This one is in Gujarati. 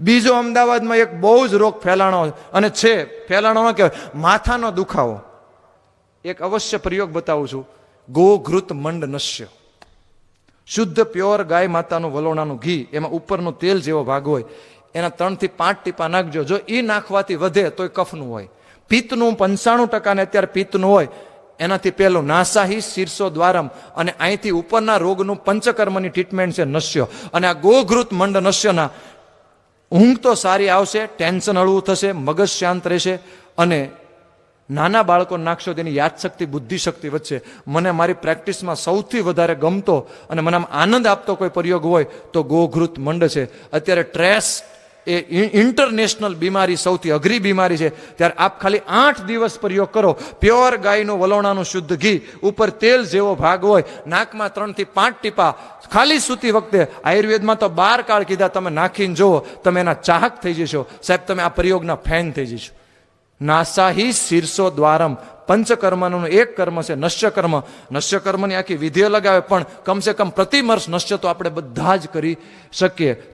બીજો અમદાવાદમાં એક બહુ જ રોગ ફેલાણો અને છે ફેલાણો કહેવાય, માથાનો દુખાવો. એક અવશ્ય પ્રયોગ બતાવું છું. ગોઘૃત મંડ નશ્ય શુદ્ધ, પ્યોર ગાય માતાનું વલોણાનું ઘી, એમાં ઉપરનું તેલ જેવો ભાગ હોય, એના ત્રણથી પાંચ ટીપા નાખજો. જો એ નાખવાથી વધે તોય કફનું હોય. પિત્તનું પંચાણું ટકાને અત્યારે પિત્તનું હોય, એનાથી પહેલું નાસાહી શીર્ષો દ્વારમ અને અહીંથી ઉપરના રોગનું પંચકર્મની ટ્રીટમેન્ટ છે નશ્ય અને આ ગોઘૃત મંડ નશ્યના ઊંઘ તો સારી આવશે, ટેન્શન હળવું થશે, મગજ શાંત રહેશે અને નાના બાળકો નાખશો તેની યાદશક્તિ, બુદ્ધિશક્તિ વચ્ચે મને મારી પ્રેક્ટિસમાં સૌથી વધારે ગમતો અને મને આનંદ આપતો કોઈ પ્રયોગ હોય તો ગોઘૃત મંડ છે. અત્યારે ટ્રેસ એ ઇન્ટરનેશનલ બીમારી સૌથી અઘરી બીમારી છે. ત્યારે આપ ખાલી આઠ દિવસ પ્રયોગ કરો. પ્યોર ગાયનું વલોણાનું શુદ્ધ ઘી, ઉપર તેલ જેવો ભાગ હોય, નાકમાં ત્રણથી પાંચ ટીપા, ખાલી સૂતી વખતે આયુર્વેદમાં તો બાર કાળ કીધા, તમે નાખીને જુઓ, તમે એના ચાહક થઈ જશો. સાહેબ, તમે આ પ્રયોગના ફેન થઈ જશો. નાસાહી શીર્ષો દ્વારમ પંચકર્મનું એક કર્મ છે નશ્ય કર્મ નશ્ય કર્મની આખી વિધિ લગાવે, પણ કમસે કમ પ્રતિમર્શ નશ્ય તો આપણે બધા જ કરી શકીએ.